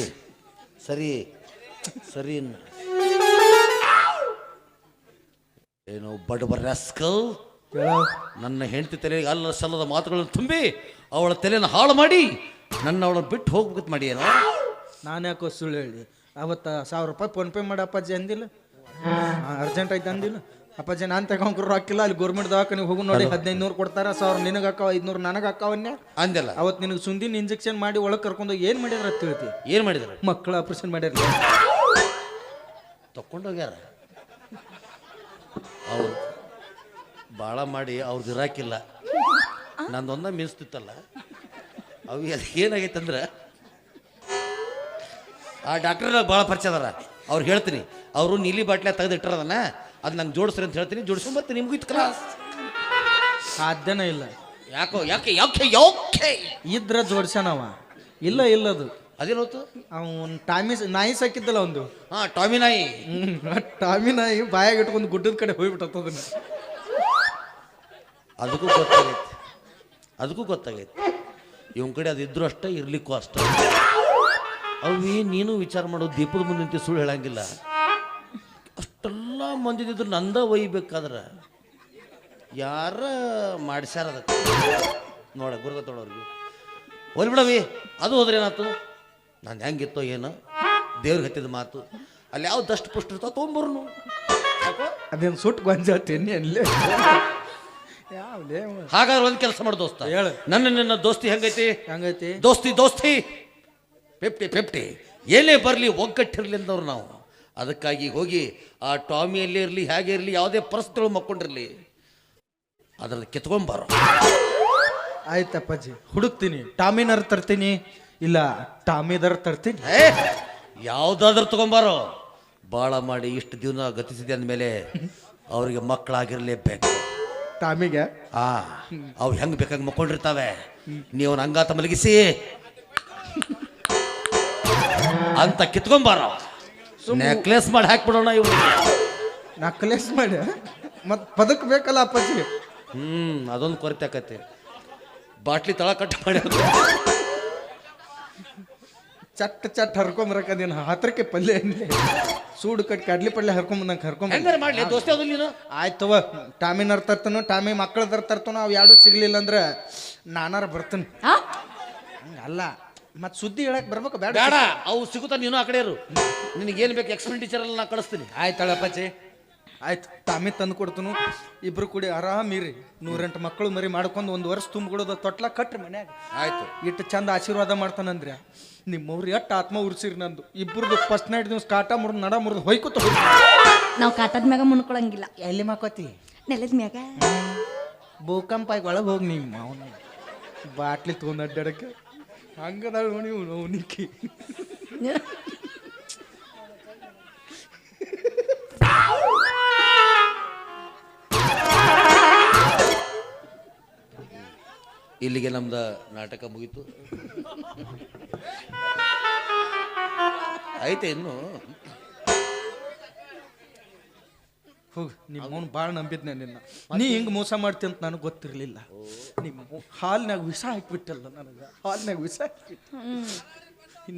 S1: ಸರಿ ಸರಿ ಏನು ಬಡಬರ ರಸ್ಕಲ್ ನನ್ನ ಹೆಂಡತಿ ತಲೆಗೆ ಅಲ್ಲ ಸಲ್ಲದ ಮಾತುಗಳನ್ನು ತುಂಬಿ ಅವಳ ತಲೆಯನ್ನು ಹಾಳು ಮಾಡಿ ನನ್ನ ಅವಳ ಬಿಟ್ಟು ಹೋಗ್ಬೇಕಂತ ಮಾಡಿ ಏನೋ
S4: ನಾನು ಯಾಕೋ ಸುಳ್ಳು ಹೇಳಿ? ಅವತ್ತ ಸಾವಿರ ರೂಪಾಯಿ ಫೋನ್ ಪೇ ಮಾಡಿ ಅಪ್ಪಾಜಿ ಅಂದಿಲ್ಲ ಅರ್ಜೆಂಟ್ ಐತೆ ಅಂದಿಲ್ಲ? ಅಪ್ಪಾಜಿ ನಾನು ತಗೊಂಡ್ರು ರೊಕ್ಕಿಲ್ಲ ಅಲ್ಲಿ ಗೌರ್ಮೆಂಟ್ ದವಾಖಾನಿಗೆ ಹೋಗು ನೋಡಿ ಹದಿನೈದು ನೂರು ಕೊಡ್ತಾರ ಸಾವಿರ ನಿನಗೆ ಹಾಕಾವ ಐದ್ನೂರು ನನಗೆ ಅಕ್ಕವನ್ನೇ
S1: ಅಂದೆಲ್ಲ.
S4: ಅವತ್ತು ನಿನಗೆ ಸುಂದಿನ ಇಂಜೆಕ್ಷನ್ ಮಾಡಿ ಒಳಗೆ ಕರ್ಕೊಂಡು ಏನು ಮಾಡಿದ್ರ ಅಂತ ಹೇಳ್ತಿ
S1: ಏನು ಮಾಡಿದ್ರು?
S4: ಮಕ್ಕಳು ಆಪರೇಷನ್ ಮಾಡ್ಯಾರ
S1: ತಕೊಂಡೋಗ್ಯಾರ ಅವ್ರು ಭಾಳ ಮಾಡಿ ಅವ್ರದ್ದು ಇರಾಕಿಲ್ಲ. ನಂದೊಂದ ಮೀನ್ಸ್ತಿತ್ತಲ್ಲ ಅವು ಏನಾಗೈತಂದ್ರೆ ಏನಾಗೈತೆ ಅಂದ್ರೆ ಆ ಡಾಕ್ಟರ್ ಭಾಳ ಪರಿಚಯ ಅದಾರ ಅವ್ರು ಹೇಳ್ತೀನಿ ಅವರು ನೀಲಿ ಬಾಟ್ಲೆ ತೆಗೆದು ಇಟ್ಟಿರೋದನ್ನ ಅದು ನಂಗೆ ಜೋಡಿಸ್ರಿ ಅಂತ ಹೇಳ್ತೀನಿ. ಮತ್ತೆ ನಿಮಗೂ ಇತ್ತು ಕ್ಲಾಸ್
S4: ಸಾಧ್ಯನೇ ಇಲ್ಲ.
S1: ಯಾಕೋ ಯಾಕೆ ಯಾಕೆ ಯಾಕೆ?
S4: ಇದ್ರ ಜೋಡ್ಸ್ಯಾನವ ಇಲ್ಲ ಇಲ್ಲದು.
S1: ಅದೇನೋತು?
S4: ಅವನ್ ಟಾಮಿ ನಾಯಿ ಸಾಕಿದ್ದಲ್ಲ ಒಂದು.
S1: ಹಾ ಟಾಮಿ ನಾಯಿ.
S4: ಹ್ಮ್, ಟಾಮಿ ನಾಯಿ ಬಾಯಾಗ ಇಟ್ಕೊಂಡು ಗುಡ್ಡದ ಕಡೆ ಹೋಗ್ಬಿಟ್ಟದನ್ನ
S1: ಅದಕ್ಕೂ ಗೊತ್ತಾಗೈತಿ. ಅದಕ್ಕೂ ಗೊತ್ತಾಗೈತೆ. ಇವನ್ ಕಡೆ ಅದು ಇದ್ರೂ ಅಷ್ಟೇ ಇರ್ಲಿಕ್ಕೂ ಅಷ್ಟೇ. ಅವಿ ನೀನು ವಿಚಾರ ಮಾಡೋ ದೀಪದ ಮುಂದೆ ನಿಂತು ಸುಳ್ಳು ಹೇಳಂಗಿಲ್ಲ. ಅಷ್ಟೆಲ್ಲ ಮಂದಿದ್ರು ನಂದ ಒಯ್ಬೇಕಾದ್ರೆ. ಯಾರ ಮಾಡಿಸ್ಯಾರ ಅದಕ್ಕೆ? ನೋಡ ಗುರುಗ ತೊಡೋರ್ಗೆ ಹೋಲಿ ಬಿಡವಿ ಅದು ಹೋದ್ರೆ ಏನಾಯ್ತು? ನಾನು ಹೆಂಗಿತ್ತೋ ಏನು ದೇವ್ರಿಗೆ ಹತ್ತಿದ ಮಾತು. ಅಲ್ಲಿ ಯಾವ ದಷ್ಟು ಪುಷ್ಟ ಇರ್ತಾವ ತೊಗೊಂಬರ್ನು.
S4: ಅದೇನು ಸುಟ್ಟು ಗೊಂಜಾತೇನಿ ಅಲ್ಲೇ?
S1: ಹಾಗಾದ್ರೆ ಒಂದು ಕೆಲಸ ಮಾಡಿ ದೋಸ್ತ.
S4: ಹೇಳು.
S1: ನನ್ನ ನಿನ್ನ ದೋಸ್ತಿ ಹೆಂಗೈತಿ?
S4: ಹೆಂಗೈತಿ?
S1: ದೋಸ್ತಿ ದೋಸ್ತಿ. ಫಿಫ್ಟಿ ಫಿಫ್ಟಿ ಏನೇ ಬರಲಿ ಒಗ್ಗಟ್ಟಿರ್ಲಿಂದವ್ರು ನಾವು. ಅದಕ್ಕಾಗಿ ಹೋಗಿ ಆ ಟಾಮಿಯಲ್ಲೇ ಇರಲಿ ಹೇಗೆ ಇರಲಿ ಯಾವುದೇ ಪರಿಸ್ಥಿತಿಗಳು ಮಕ್ಕೊಂಡಿರಲಿ ಅದ್ರದ್ದು ಕಿತ್ಕೊಂಬಾರ
S4: ಆಯ್ತಪ್ಪಾಜಿ ಹುಡುಕ್ತೀನಿ. ಟಾಮಿನರ್ ತರ್ತೀನಿ ಇಲ್ಲ ಟಾಮಿದರ್ ತರ್ತೀನಿ.
S1: ಏ ಯಾವುದಾದ್ರೂ ತಗೊಂಬಾರೋ ಭಾಳ ಮಾಡಿ ಇಷ್ಟು ದಿನ ಗತಿಸಿದೆ ಅಂದಮೇಲೆ ಅವರಿಗೆ ಮಕ್ಕಳಾಗಿರ್ಲೇಬೇಕು.
S4: ಟಾಮಿಗೆ?
S1: ಆ ಅವು ಹೆಂಗ್ ಬೇಕಾಗಿ ಮಕ್ಕೊಂಡಿರ್ತಾವೆ? ನೀವು ಹಂಗಾತ ಅಂಗಾತ ಮಲಗಿಸಿ. ಅಂತ ಕಿತ್ಕೊಂಬಾರ ನೆಕ್ಲೆಸ್ ಮಾಡಿ ಹಾಕ್ಬಿಡೋಣ ಇವ್ರು.
S4: ನೆಕ್ಲೆಸ್ ಮಾಡಿ ಮತ್ ಪದಕ್ ಬೇಕಲ್ಲ ಅಪ್ಪಾಜಿ?
S1: ಹ್ಮ್ ಅದೊಂದು ಕೊರತೆ ಆಕತಿ ಬಾಟ್ಲಿ ತಳ ಕಟ್ ಮಾಡಿ
S4: ಚಟ್ ಚಟ್ ಹರ್ಕೊಂಬರಕ ನೀನು. ಹತ್ರಕ್ಕೆ ಪಲ್ಯ? ಸೂಡು ಕಟ್ ಕಡ್ಲಿ ಪಲ್ಯ ಹರ್ಕೊಂಬಂದಂಗೆ ಹರ್ಕೊಂಬ
S1: ಹೆಂಗಾರೆ ಮಾಡ್ಲಿ? ದೋಸ್ತಿ ನೀನು?
S4: ಆಯ್ತವ ಟಾಮಿನರ್ ತರ್ತನೋ ಟಾಮಿ ಮಕ್ಕಳ ತರ್ತಾನು ಅವು ಎರಡು ಸಿಗ್ಲಿಲ್ಲ ಅಂದ್ರೆ ನಾನಾರ ಬರ್ತೀನಿ.
S2: ಹಂಗಲ್ಲ
S4: ಅಲ್ಲ. ಮತ್ ಸುದ್ದಿ ಹೇಳಕ್ ಬರ್ಬೇಕು ಬೇಡ
S1: ಬೇಡ ಅವು ಸಿಗುತ್ತಾ ನೀನು ಆ ಕಡೆ ಇರು ಏನು ಬೇಕು ಎಕ್ಸ್ಪೆಂಡಿಚರ್ ಎಲ್ಲ ನಾ ಕಳಿಸ್ತೀನಿ.
S4: ಆಯ್ತಳಪ್ಪಚ್ಚಿ ಆಯ್ತು ತಾಮಿ ತಂದು ಕೊಡ್ತನು. ಇಬ್ರು ಕೂಡಿ ಆರಾಮಿರಿ ನೂರೆಂಟು ಮಕ್ಕಳು ಮರಿ ಮಾಡ್ಕೊಂಡು ಒಂದು ವರ್ಷ ತುಂಬಿಕೊಳ್ಳೋದ ತೊಟ್ಲ ಕಟ್ರಿ ಮನ್ಯಾಗ.
S1: ಆಯ್ತು.
S4: ಇಟ್ಟು ಚಂದ ಆಶೀರ್ವಾದ ಮಾಡ್ತಾನಂದ್ರೆ ನಿಮ್ಮವ್ರು ಎಷ್ಟು ಆತ್ಮ ಉರ್ಸಿರಿ ನಂದು. ಇಬ್ರದ್ದು ಫಸ್ಟ್ ನೈಟ್ ದಿವ್ಸ ಕಾಟ ಮುರಿದು ನಡ ಮುರಿದು ಹೊಯ್ಕೋತ
S2: ನಾವು ಕಾಟದ ಮ್ಯಾಗ ಮುನ್ಕೊಳಂಗಿಲ್ಲ
S4: ಎಲ್ಲಿ ಮಾಕೋತಿ?
S2: ನೆಲದ ಮ್ಯಾಗ.
S4: ಭೂಕಂಪ ಆಗಿ ಒಳಗೆ ಹೋಗಿ ನಿಮ್ಮ ಅವನು ಬಾಟ್ಲಿ ತೊಗೊಂಡು ಅಡ್ಡಾಡಕ್ಕೆ. ಹಂಗದಾಳು ನೋಡಿ ನೋವು
S1: ಇಲ್ಲಿಗೆ ನಮ್ದು ನಾಟಕ ಮುಗೀತು. ಐತೆ ಇನ್ನು.
S4: ಹೋಗ್ ನಿಮ್ಮ ಅವ್ನು ಭಾಳ ನಂಬಿದ್ನೆ ನಿನ್ನ. ನೀ ಹಿಂಗೆ ಮೋಸ ಮಾಡ್ತಿ ಅಂತ ನನಗೆ ಗೊತ್ತಿರಲಿಲ್ಲ. ನಿಮ್ಮ ಹಾಲ್ನಾಗ ವಿಷ ಹಾಕ್ಬಿಟ್ಟಲ್ಲ ನನಗೆ. ಹಾಲ್ನಾಗ ವಿಷ ಹಾಕ್ಬಿಟ್ಟು.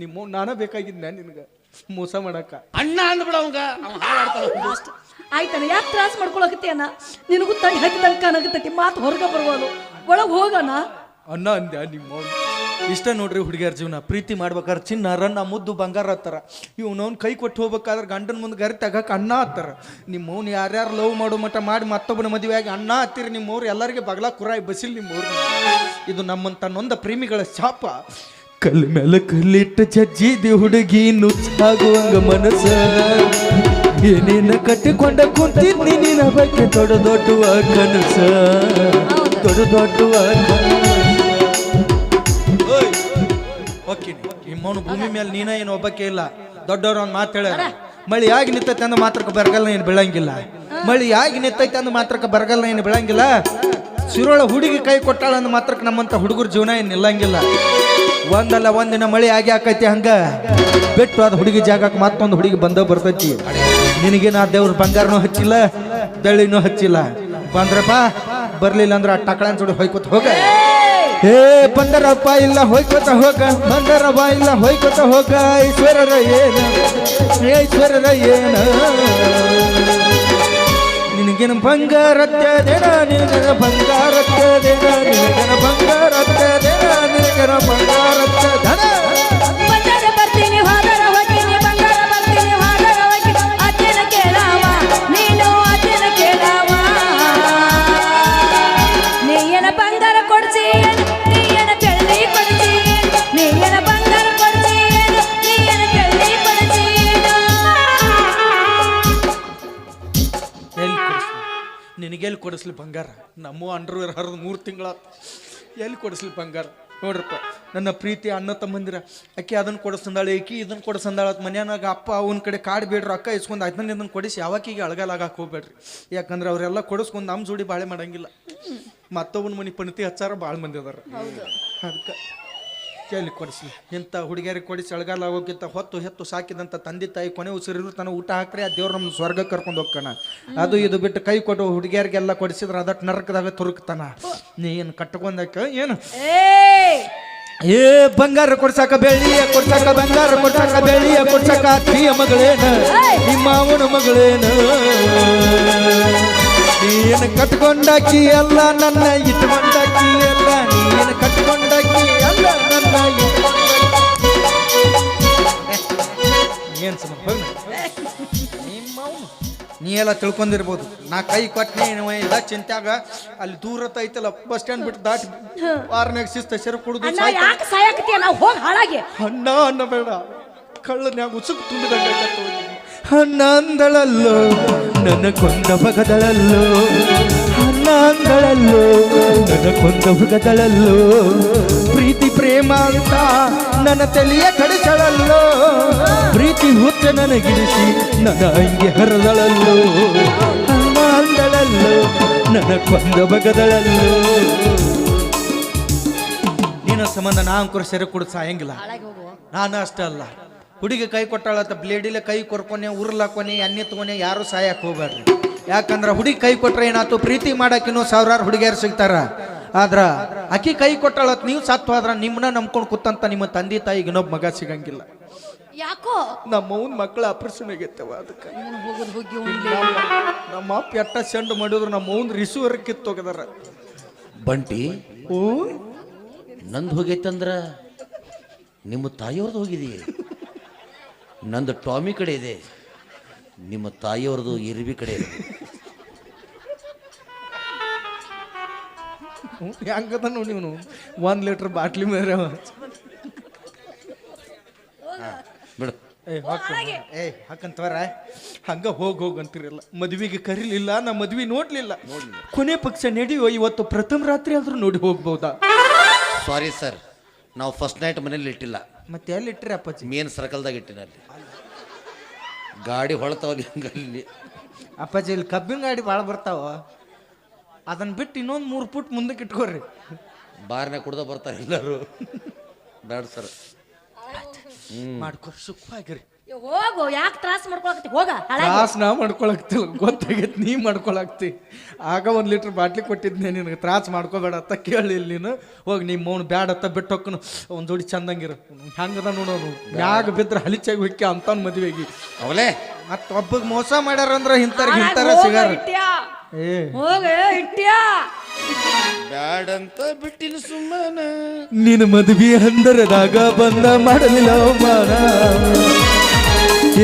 S4: ನಿಮ್ಮ ನಾನೇ ಬೇಕಾಗಿದ್ದೆ ನಿನಗೆ. ಮೋಸ ಮಾಡಕ್ಕ.
S1: ಅಣ್ಣ ಅಂದ್ಬಿಡ ಅವಂಗ.
S2: ಆಯ್ತಾನ ಯಾಕೆ ತ್ರಾಸ ಮಾಡ್ಕೊಳಕತ್ತೇನ ನಿನಗೂ ತಡಿ ಹಾಕಿದಂಗೆ ಕಾಣಕತ್ತೈತಿ ಮಾತು ಹೊರಗೆ ಬರ್ಬೋದು ಒಳಗೆ ಹೋಗೋಣ
S4: ಅನ್ನ ಅಂದ್ಯ ನಿಮ್ಮ ಇಷ್ಟ ನೋಡ್ರಿ ಹುಡುಗಿಯರ ಜೀವನ ಪ್ರೀತಿ ಮಾಡ್ಬೇಕಾದ್ರೆ ಚಿನ್ನ ರನ್ನ ಮುದ್ದು ಬಂಗಾರ ಹತ್ತಾರ. ಇವ್ನವ್ನ ಕೈ ಕೊಟ್ಟು ಹೋಗ್ಬೇಕಾದ್ರೆ ಗಂಡನ ಮುಂದೆ ಗರಿ ತಗಕ್ಕೆ ಅನ್ನ ಹತ್ತಾರ. ನಿಮ್ಮ ಅವ್ನು ಯಾರ್ಯಾರು ಲವ್ ಮಾಡೋ ಮಟ್ಟ ಮಾಡಿ ಮತ್ತೊಬ್ಬನ ಮದುವೆಯಾಗಿ ಆಗಿ ಅಣ್ಣ ಹತ್ತಿರಿ ನಿಮ್ಮ ಅವ್ರು ಎಲ್ಲರಿಗೆ ಬಗಲ ಕುರಾಯಿ ಬಸಿಲ್ ನಿಮ್ಮ ಊರು. ಇದು ನಮ್ಮಂತ ನೊಂದ ಪ್ರೇಮಿಗಳ ಶಾಪ. ಕಲ್ ಮೇಲೆ ಕಲ್ಲಿಟ್ಟ ಜಜ್ಜಿದಿ ಹುಡುಗಿ ನುಚ್ಚಾಗುವಂಗ ಮನಸ್ಸ. ಏನೇನ ಕಟ್ಟಿಕೊಂಡ ಕುಂತಿ ನಿನ್ನ ಬಗ್ಗೆ ದೊಡ್ಡ ದೊಡ್ಡ ಕನಸ. ದೊಡ್ಡ ದೊಡ್ಡ ಓಕೆ ನಿಮ್ಮವನು ಭೂಮಿ ಮೇಲೆ ನೀನ ಏನು ಒಬ್ಬಕ್ಕೆ ಇಲ್ಲ. ದೊಡ್ಡವ್ರ ಒಂದು ಮಾತು ಹೇಳ್ಯಾರ. ಮಳಿ ಯಾಗಿ ನಿಂತೈತೆ ಅಂದ್ರೆ ಮಾತ್ರಕ್ಕೆ ಬರಗಲ್ಲ ಏನು ಬೆಳಂಗಿಲ್ಲ. ಮಳಿ ಆಗಿ ನಿಂತೈತೆ ಅಂದ್ರೆ ಮಾತ್ರಕ್ಕೆ ಬರಗಲ್ಲ ಏನು ಬೆಳಂಗಿಲ್ಲ. ಸಿರೋಳ ಹುಡುಗಿ ಕೈ ಕೊಟ್ಟಾಳ ಅಂದ ಮಾತ್ರಕ್ಕೆ ನಮ್ಮಂತ ಹುಡುಗರ ಜೀವನ ಏನು ನಿಲ್ಲಂಗಿಲ್ಲ. ಒಂದಲ್ಲ ಒಂದಿನ ಮಳಿ ಆಗಿ ಹಾಕೈತಿ ಹಂಗ. ಬಿಟ್ಟು ಅದು ಹುಡುಗಿ ಜಾಗಕ್ಕೆ ಮತ್ತೊಂದು ಹುಡುಗಿ ಬಂದ ಬರ್ತೈತಿ. ನಿನಗೇನು ಆ ದೇವ್ರ ಬಂಗಾರನೂ ಹಚ್ಚಿಲ್ಲ ಬೆಳ್ಳಿನೂ ಹಚ್ಚಿಲ್ಲ. ಬಂದ್ರಪ್ಪ ಬರ್ಲಿಲ್ಲ ಅಂದ್ರೆ ಆ ಟಕಳನ್ ಜೋಡಿ ಹೋಯ್ಕೊತ ಹೋಗ. ಹೇ ಬಂದರಪ್ಪ, ಇಲ್ಲ ಹೋಯ್ಕೋತ ಹೋಗ. ಬಂದರಪ್ಪ, ಇಲ್ಲ ಹೋಯ್ಕೊತ ಹೋಗ. ಈಶ್ವರರ ಏನ? ಈಶ್ವರರ ಏನ? ನಿನಗೇನು ಬಂಗಾರತ್ತದೇನ ನಿನಗನ ಬಂಗಾರತ್ತದೇನ
S2: ಬಂಗಾರ.
S4: ನಮ್ಮ ಅಂಡರ್ವೇರ್ ಹರಿದು ಮೂರು ತಿಂಗಳ ಎಲ್ಲಿ ಕೊಡಿಸ್ಲಿ ಬಂಗಾರ? ನೋಡ್ರಪ್ಪ ನನ್ನ ಪ್ರೀತಿ ಅಣ್ಣ ತಮ್ಮಂದಿರ. ಅಕ್ಕಿ ಅದನ್ನ ಕೊಡಿಸಂದಾಳೆ ಏಕಿ ಇದನ್ನ ಕೊಡಿಸ್ತಂದಾಳ ಮನ್ಯಾನಾಗ ಅಪ್ಪ ಅವನ ಕಡೆ ಕಾಡು ಬೇಡ್ರಿ ಅಕ್ಕ ಇಸ್ಕೊಂಡು ಅದನ್ನ ಇದನ್ನು ಕೊಡಿಸಿ ಯಾವಾಕಿಗೆ ಅಳಗಾಲಾಗಕ್ಕೆ ಹೋಗ್ಬೇಡ್ರಿ. ಯಾಕಂದ್ರೆ ಅವರೆಲ್ಲ ಕೊಡಿಸ್ಕೊಂಡು ನಮ್ಮ ಜೋಡಿ ಬಾಳೆ ಮಾಡಂಗಿಲ್ಲ. ಮತ್ತೊಬ್ಬನ ಮನೆ ಪಣತಿ ಹಚ್ಚಾರ ಭಾಳ ಮಂದಿ ಅದಾರ. ಅದಕ್ಕೆ ಎಲ್ಲಿ ಕೊಡಿಸಿ. ಇಂಥ ಹುಡುಗಿಯರಿಗೆ ಕೊಡಿಸಿ ಅಳಗಾಲ ಆಗೋಕ್ಕಿಂತ ಹೊತ್ತು ಹೆತ್ತು ಸಾಕಿದಂಥ ತಂದೆ ತಾಯಿ ಕೊನೆ ಉಸಿರಿರು ತನ್ನ ಊಟ ಹಾಕ್ರಿ ಆ ದೇವ್ರು ನಮ್ಮ ಸ್ವರ್ಗ ಕರ್ಕೊಂಡು ಹೋಗ್ಕಣ ಅದು ಇದು ಬಿಟ್ಟು ಕೈ ಕೊಟ್ಟು ಹುಡುಗಿಯರಿಗೆಲ್ಲ ಕೊಡಿಸಿದ್ರೆ ಅದಕ್ಕೆ ನರಕದಾಗ ತುರುಕ್ತಾನ. ನೀ ಏನು ಕಟ್ಕೊಂಡಾಕ ಏನು? ಏ ಬಂಗಾರ ಕೊಡ್ಸಾಕ ಬೆಳ್ಳಿಯ ಕೊಡ್ಸಾಕ ಬಂಗಾರ ಕೊಡ್ಸಾಕ ಬೆಳ್ಳಿಯ ಕೊಡ್ಸಾಕ ಅತ್ತಿಯ ಮಗಳೇನ ನಿಮ್ಮ ಅವನ ಮಗಳೇನ? ನೀನು ಕಟ್ಕೊಂಡಾಕಿ ಎಲ್ಲ ನನ್ನ ಇಟ್ಕೊಂಡಾಕಿ ಎಲ್ಲ ನೀನು ಕಟ್ಕೊಂಡಾಕಿ ಏನು ಸುಮ್ಮನೆ ಹೋಗಿ ನಿಮ್ಮ ನೀ ಎಲ್ಲ ತಿಳ್ಕೊಂಡಿರ್ಬೋದು. ನಾ ಕೈ ಕೊಟ್ಟನೆ ಇಲ್ಲ ಚಿಂತ್ಯಾಗ ಅಲ್ಲಿ ದೂರ ಐತಲ್ಲ ಬಸ್ ಸ್ಟ್ಯಾಂಡ್ ಬಿಟ್ಟು ದಾಟಿ ವಾರನಾಗ ಶಿಸ್ತ ಸೆರೆ ಕುಡಿದು
S2: ಅಣ್ಣ ಯಾಕೆ ಸಾಯಕತ್ತೀಯ? ನಾವು ಹೋಗಿ ಹಾಳಾಗಿ.
S4: ಅಣ್ಣ ಅನ್ನ ಬೇಡ ಕಳ್ಳನ್ಯಾಗ ಉಸುಕು ತುಂಬಿದಂಗ ಅಣ್ಣ ಅಂದಳಲ್ಲೋ ನನ್ನ ಕೊಂದ ಭಗದಳಲ್ಲೋ ನನ್ನ ಕೊಂದ ಭಗದಳಲ್ಲೋ ಪ್ರೀತಿ ಪ್ರೇಮ ಅಂತ ನನ್ನ ತಲೆಯ ಕಡಿಸಳಲ್ಲೋ ಪ್ರೀತಿ ಹುತ್ತ ನನಗಿಡಿಸಿ ನನ್ನ ಅಂಗೆ ಹರದಳಲ್ಲೋ ಅಣ್ಣ ಅಂದಳಲ್ಲೋ ನನ್ನ ಕೊಂದ ಬಗದಳಲ್ಲೋ ನಿನ್ನ ಸಂಬಂಧ ನಾ ಅಂಕುರ ಸೆರೆ ಕುಡಿದು ಸಾಯಂಗಿಲ್ಲ. ನಾನು ಅಷ್ಟೇ ಅಲ್ಲ. ಹುಡುಗಿ ಕೈ ಕೊಟ್ಟಾಳತ್ತ ಬ್ಲೇಡಿಲೆ ಕೈ ಕೊರ್ಕೊನೆ ಉರ್ಲಾಕೊನೆ ಎಣ್ಣೆ ತಗೊನೆ ಯಾರು ಸಾಯಕ್ಕೆ ಹೋಗ್ಬೇಡ್ರಿ ಯಾಕಂದ್ರೆ ಹುಡುಗಿ ಕೈ ಕೊಟ್ರೆ ಏನಾಯ್ತು? ಪ್ರೀತಿ ಮಾಡಕ್ಕಿನ್ನೂ ಸಾವಿರಾರು ಹುಡುಗಿಯರು ಸಿಗ್ತಾರ. ಆದ್ರ ಅಕ್ಕಿ ಕೈ ಕೊಟ್ಟಳತ್ ನೀವು ಸತ್ತು ಆದ್ರ ನಿಮ್ಮನ್ನ ನಂಬ್ಕೊಂಡು ಕೂತಂತ ನಿಮ್ಮ ತಂದೆ ತಾಯಿಗೆ ಇನ್ನೊಬ್ಬ ಮಗ ಸಿಗಂಗಿಲ್ಲ.
S2: ಯಾಕೋ?
S4: ನಮ್ಮ ಅವ್ನ ಮಕ್ಕಳ ಆಪರೇಷನ್ ಆಗೈತವ ಅದಕ್ಕೆ.
S2: ಹೋಗುದು ಹೋಗಿ
S4: ನಮ್ಮ ಅಪ್ಪ ಎಟ್ಟ ಸೆಂಡ್ ಮಾಡಿದ್ರು ನಮ್ಮ ಅವ್ನ ರಿಸೀವರ್ ಕಿತ್ತೋಗದಾರ
S1: ಬಂಟಿ
S4: ಓ
S1: ನಂದು ಹೋಗೈತಂದ್ರ ನಿಮ್ಮ ತಾಯಿಯವ್ರದ್ದು ಹೋಗಿದಿ. ನಂದು ಟಾಮಿ ಕಡೆ ಇದೆ. ನಿಮ್ಮ ತಾಯಿಯವ್ರದ್ದು ಇರ್ಬಿ ಕಡೆ
S4: ಹೆಂಗದ ನೋಡಿ ನೀವು ಒಂದು ಲೀಟ್ರ್ ಬಾಟ್ಲಿ ಮೇಲೆ
S1: ಬಿಡು.
S4: ಏ ಹಾಕ ಏ ಹಾಕಂತವರ ಹಂಗ ಹೋಗ್ ಹೋಗಿ ಅಂತಿರಲ್ಲ. ಮದ್ವಿಗೆ ಕರೀಲಿಲ್ಲ ನಾ ಮದ್ವಿ ನೋಡ್ಲಿಲ್ಲ. ಕೊನೆ ಪಕ್ಷ ನಡೆಯೋ ಇವತ್ತು ಪ್ರಥಮ ರಾತ್ರಿ ಆದ್ರೂ ನೋಡಿ ಹೋಗ್ಬೋದಾ?
S1: ಸಾರಿ ಸರ್ ನಾವು ಫಸ್ಟ್ ನೈಟ್ ಮನೇಲಿ ಇಟ್ಟಿಲ್ಲ.
S4: ಮತ್ತೆ ಎಲ್ಲಿ ಇಟ್ರಿ ಅಪ್ಪಾಜಿ?
S1: ಮೇನ್ ಸರ್ಕಲ್ದಾಗ ಇಟ್ಟಿನ ಅಲ್ಲಿ ಗಾಡಿ ಹೊಳ್ತಾವಲ್ಲಿ ಹಂಗಲ್ಲಿ
S4: ಅಪ್ಪಾಜಿ ಇಲ್ಲಿ ಕಬ್ಬಿನ ಗಾಡಿ ಭಾಳ ಬರ್ತಾವ. ಅದನ್ನ ಬಿಟ್ಟು ಇನ್ನೊಂದು ಮೂರು ಫುಟ್ ಮುಂದಕ್ಕೆ ಇಟ್ಕೋರಿ.
S5: ಬಾರ್ನ್ಯಾಗ ಕುಡ್ದ ಬರ್ತಾರೆ ಎಲ್ಲರೂ. ಬೇಡ ಸರ್.
S4: ಮಾಡ್ಕೊ ಸುಖವಾಗಿರಿ.
S2: ಹೋಗು ಯಾಕೆ ತ್ರಾಸ ಮಾಡ್ಕೊಳಕತ್ತಿ? ಹೋಗ ಹಾಳಾಗಿ
S4: ತ್ರಾಸ ನಾ ಮಾಡ್ಕೊಳಕ್ತಿಲ್ಲ ಗೊತ್ತಾಗೈತಿ ನೀ ಮಾಡ್ಕೊಳಕ್ತಿ. ಆಗ ಒಂದು ಲೀಟ್ರ್ ಬಾಟ್ಲಿ ಕೊಟ್ಟಿದ್ನೆ ನಿನಗೆ ತ್ರಾಸ ಮಾಡ್ಕೋಬೇಡ ಅಂತ ಕೇಳಿ ಇಲ್ಲಿ ನೀನು. ಹೋಗಿ ನಿಮ್ಮ ಮೌನ್ ಬ್ಯಾಡ ಅಂತ ಬಿಟ್ಟು ಹೊಕ್ಕನು ಒಂದು ಜೋಡಿ ಚಂದಂಗಿರು. ಹೆಂಗದ ನೋಡೋನು ಮ್ಯಾಗ ಬಿದ್ರೆ ಹಲಿಚಾಗಿ ಹೊಕ್ಕಿ ಅಂತನ್ ಮದುವೆಗೆ.
S5: ಅವಲೇ.
S4: ಮತ್ತೆ ಒಬ್ಬಗ್ ಮೋಸ ಮಾಡ್ಯಾರ ಅಂದ್ರೆ ಇಂಥವ್ರಿಗೆ ಇಂಥರ ಸಿಗಾರ ಏ.
S2: ಹೋಗ ಇಟ್ಟ್ಯಾ
S5: ಬ್ಯಾಡಂತ ಬಿಟ್ಟಿನ ಸುಮ್ಮನೆ.
S1: ನಿನ್ನ ಮದುವೆ ಅಂದರದಾಗ ಬಂದ ಮಾಡಲಿಲ್ಲ ಅವಮಾನ.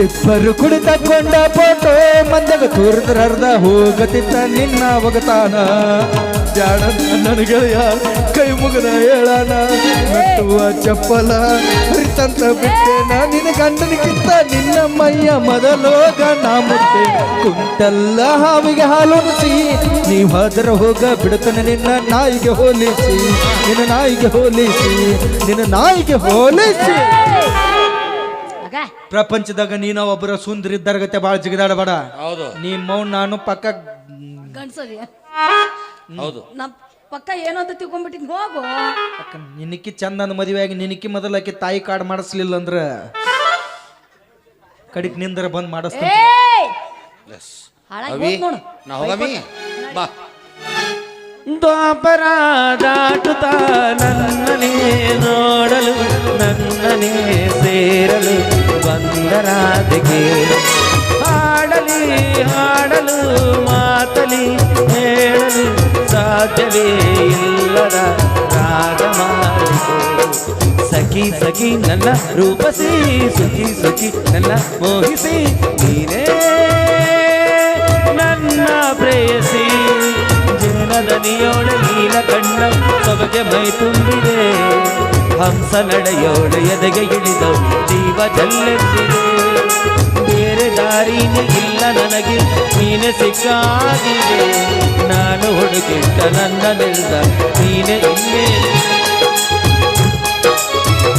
S1: ಇಬ್ಬರು ಕುಡಿತ ಕೊಂಡ ಫೋಟೋ ಮಂದಗ ತೋರಿದ್ರ ಅರ್ಧ ಹೋಗತಿತ್ತ ನಿನ್ನ ಒಗತಾನ. ಬ್ಯಾಡ ನನ್ನ ಗೆಳೆಯ, ಕೈ ಮುಗದ ಹೇಳಾನ ಚಪ್ಪಲ, ಹರಿತಂತ ನಾ ನಿನ್ನ ಗಂಡನಿಗಿಂತ ನಿನ್ನ ಮೈಯ ಮೊದಲೋಗ ನಾ ಮುಟ್ಟೆ. ಕುಂಟಲ್ಲ ಹಾವಿಗೆ ಹಾಲುಣಿಸಿ ನೀವು ಹೋಗ ಬಿಡುತ್ತಾನೆ ನಿನ್ನ ನಾಯಿಗೆ ಹೋಲಿಸಿ. ನಿನ್ನ ನಾಯಿಗೆ ಹೋಲಿಸಿ, ನಿನ್ನ ನಾಯಿಗೆ ಹೋಲಿಸಿ.
S4: ಪ್ರಪಂಚದಾಗ ನೀನ ಒಬ್ಬರ ಸುಂದರ ಇದ್ದಾರಗತ್ತೆ ಭಾಳ ಜಿಗಿದಾಡಬೇಡ.
S5: ಹೌದು.
S4: ನಿಮ್ಮ ನಾನು ಪಕ್ಕ
S2: ಗಂಡ್ಸೋದಿ
S5: ಹೌದು.
S2: ನಮ್ ಪಕ್ಕ ಏನೋ ಅಂತ ತಿಳ್ಕೊಂಡ್ಬಿಟ್ಟಿದ್ ಹೋಗು.
S4: ಅಕ್ಕ ನಿನಕಿ ಚಂದನ ಮದುವೆ ಆಗಿ ನಿನಕಿ ಮೊದಲ ಆಕಿ ತಾಯಿ ಕಾರ್ಡ್ ಮಾಡಿಸ್ಲಿಲ್ಲ ಅಂದ್ರ ಕಡಿಕ್ ನಿಂದ್ರ ಬಂದ್ ಮಾಡಿಸ್ತಾನೆ.
S2: ಏಯ್!
S5: ಎಸ್.
S2: ಹಾಳಾಗಿ
S5: ಅವಿ
S2: ಹೋಗ್ ನೋಡು.
S5: ನಾ ಹೋಗಮಿ? ಬಾ.
S1: ನನ್ನನೇ ನೋಡಲು ನನ್ನನೇ ಸೇರಲು. ಬಂದರಾದಿಗೆ ಹಾಡಲಿ ಹಾಡಲು ಮಾತಲಿ ಹೇಳಲು ಸಾಧ್ಯವೇ ಇಲ್ಲದ ರಾಗಮಾಲಿಕೆ ಸಖಿ ಸಖಿ ನನ್ನ ರೂಪಸಿ ಸುಖಿ ಸುಖಿ ನನ್ನ ಮೋಹಿಸಿ ನೀನೇ ನನ್ನ ಪ್ರೇಯಸಿ ಜನದನಿಯೋಳ ನೀಲ ಕಣ್ಣ ಸೊಬಗೆ ಮೈ ತುಂಬಿದೆ ಹಂಸ ನಡೆಯೋಳ ಎದೆಗೆ ಇಳಿದ ಜೀವ ಜಲ್ಲೆತ್ತಿದೆ ಬೇರೆ ದಾರಿನೇ ಇಲ್ಲ ನನಗೆ ನೀನೆ ಸಿಕ್ಕಾಗಿದೆ ನಾನು ಹುಡುಗಿಟ್ಟ ನನ್ನ ನಿಲ್ದ ನೀನೆ ಇನ್ನೇನು